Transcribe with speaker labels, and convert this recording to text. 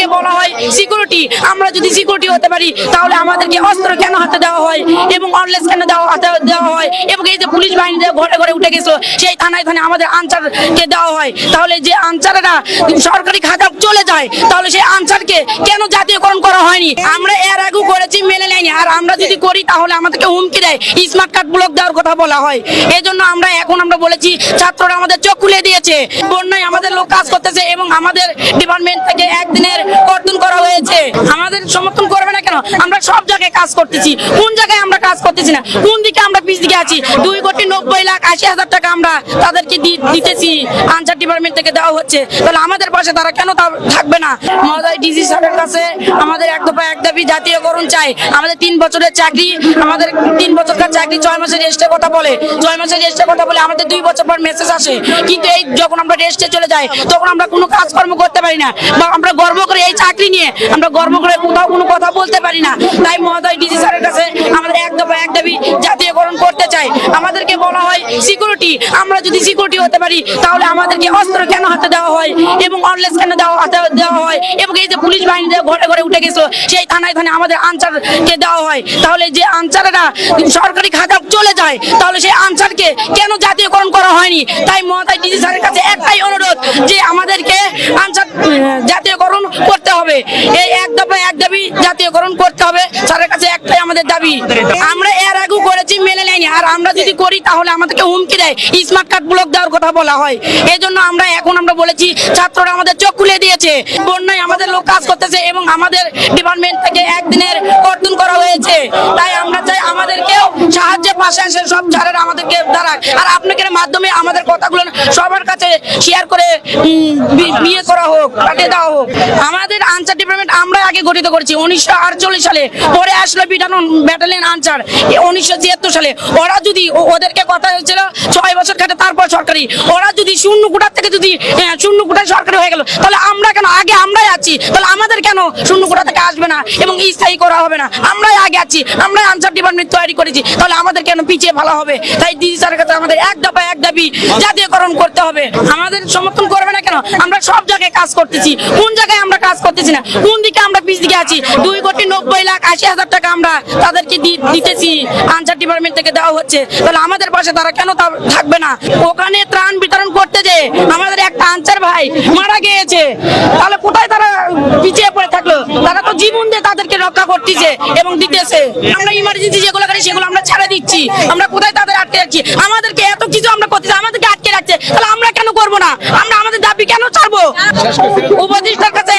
Speaker 1: আমাদেরকে বলা হয় সিকিউরিটি আমরা যদি সিকিউরিটি হতে পারি, তাহলে আমাদেরকে অস্ত্র কেন হাতে দেওয়া হয় এবং অনলেস কেন দেওয়া হাতে দেওয়া হয়? এবং এই যে পুলিশ বাহিনী ঘরে ঘরে উঠে গেছো, সেই থানায় থানায় আমাদের আনসারকে দেওয়া হয়। তাহলে যে আনসাররা সরকারি খাতা চলে যায়, তাহলে সেই আনসারকে কেন জাতীয়করণ করা হয়নি? আমরা নেয়নি আর আমরা যদি করি, তাহলে আমাদেরকে হুমকি দেয়। স্মার্ট কার্ড ব্লক দেওয়ার কথা বলা হয়। এই জন্য আমরা এখন আমরা বলেছি, ছাত্ররা আমাদের চোখ খুলে দিয়েছে। বন্যায় আমাদের লোক কাজ করতেছে এবং আমাদের ডিপার্টমেন্ট থেকে একদিনের করা হয়েছে। আমাদের সমর্থন করবে না কেন? আমরা সব জায়গায় কাজ করতেছি। কোন জায়গায় আমরা কাজ করতেছি না? কোন দিকে আমরা পিছ দিকে আছি? দুই কোটি নব্বই লাখ আশি হাজার টাকা আমরা তাদেরকে দিতেছি। আনসার ডিপার্টমেন্ট থেকে দেওয়া হচ্ছে। তাহলে আমাদের পাশে তারা কেন থাকবে না? মহোদয় ডিসি স্যারের কাছে আমাদের এক দফা এক দাবি জাতীয়করণ চাই। আমাদের তিন বছরের চাকরি, আমাদের তিন বছরকার চাকরি ছয় মাসের রেস্টের কথা বলে। ছয় মাসের রেস্টের কথা বলে আমাদের দুই বছর পর মেসেজ আসে। কিন্তু এই যখন আমরা রেস্টে চলে যাই, তখন আমরা কোনো কাজকর্ম করতে পারি না। বা আমরা গর্ব করে, এই চাকরি নিয়ে আমরা গর্ব করে কোথাও কোনো কথা বলতে পারি না। তাই মহোদয় ডিসি স্যারের কাছে আমাদের এক দফা এক দাবি জাতীয়করণ করতে চাই। আমাদেরকে বলা হয় সিকিউরিটি আমরা যদি সিকিউরিটি হতে পারি, তাহলে আমাদেরকে অস্ত্র কেন হাতে দেওয়া হয় এবং অনলেস কেন দেওয়া, হাতে দেওয়া হয়? এবং এই যে পুলিশ বাহিনী ঘরে ঘরে উঠে গেছো, সেই থানায় থানায় আমাদের আনসারকে দেওয়া হয়। তাহলে যে আনসারেরা সরকারি খাতা চলে যায়, তাহলে সেই আনসারকে কেন জাতীয়করণ করা হয়নি? তাই মমতা ডিসি স্যারের কাছে একটাই অনুরোধ যে আমাদেরকে আনসার উম, জাতীয়করণ করতে হবে এই এক দফা এক দাবি জাতীয়করণ করতে হবে। স্যারের কাছে একটাই আমাদের দাবি। আমরা এর আগেও করেছি, মেনে নেয়নি। আর আমরা যদি করি, তাহলে আমাদেরকে হুমকি দেয়। স্মার্ট কার্ড ব্লক দেওয়ার কথা বলা হয়। এই জন্য আমরা এখন আমরা বলেছি, ছাত্ররা আমাদের চোখ খুলে দিয়েছে। বন্যায় আমাদের লোক কাজ করতেছে এবং আমাদের ডিপার্টমেন্ট থেকে একদিনের কর্তন করা হয়েছে। তাই আমরা চাই আমাদেরকেও সাহায্যে পাশে আসে সব ছাড়ের আমাদেরকে দ্বারা আর আপনাদের মাধ্যমে আমাদের কথাগুলো সবার কাছে শেয়ার করে বিয়ে করা হোক, পাঠিয়ে দেওয়া হোক। আমাদের আনসার ডিপার্টমেন্ট আমরা আগে গঠিত করেছি। উনিশশো আটচল্লিশ সালে পরে আসলো বিটানো ব্যাটালিয়ন আনসার। উনিশশো ছিয়াত্তর সালে ওরা যদি ওদেরকে কথা হয়েছিল ছয় বছর খাটে, তারপর সরকারি। ওরা যদি শূন্য কোটার থেকে যদি শূন্য কোটায় সরকারি হয়ে গেল, তাহলে আমরা কেন আগে আমরাই আছি? তাহলে আমাদের কেন শূন্য কোটা থেকে আসবে না এবং স্থায়ী করা হবে না? আমরাই আগে আছি, আমরাই আনসার ডিপার্টমেন্ট তৈরি করেছি, তাহলে আমাদের কেন পিছিয়ে ভালো হবে? তাই ডিজি স্যারের কাছে আমাদের এক দফা এক দাবি জাতীয়করণ করতে হবে। আমাদের সমর্থন করবে না কেন? আমরা সব জায়গায় কাজ করতেছি। কোন জায়গায় আমরা কাজ করতেছি না? কোন দিকে আমরা পিছ দিকে আছি? দুই কোটি নব্বই লাখ আশি হাজার টাকা আমরা তাদেরকে দিতেছি। আনসার ডিপার্টমেন্ট থেকে দেওয়া হচ্ছে। তাহলে আমাদের পাশে তারা কেন থাকবে না? ওখানে ত্রাণ বিতরণ করতে যে আমাদের একটা আনসার ভাই মারা গিয়েছে। তাহলে কোথায় তারা পিছিয়ে পড়ে থাকল? তারা তো জীবন দিয়ে তাদেরকে রক্ষা করতেছে এবং দিতেছে। আমরা ইমার্জেন্সি যেগুলো করি, সেগুলো আমরা ছেড়ে দিচ্ছি। আমরা কোথায় তাদের আটকে রাখছি? আমাদেরকে এত কিছু আমরা করতেছি, আমাদেরকে আটকে রাখছে। তাহলে আমরা কেন করব না আমরা আমাদের দাবি কেন ছাড়বো উপদেষ্টার কাছে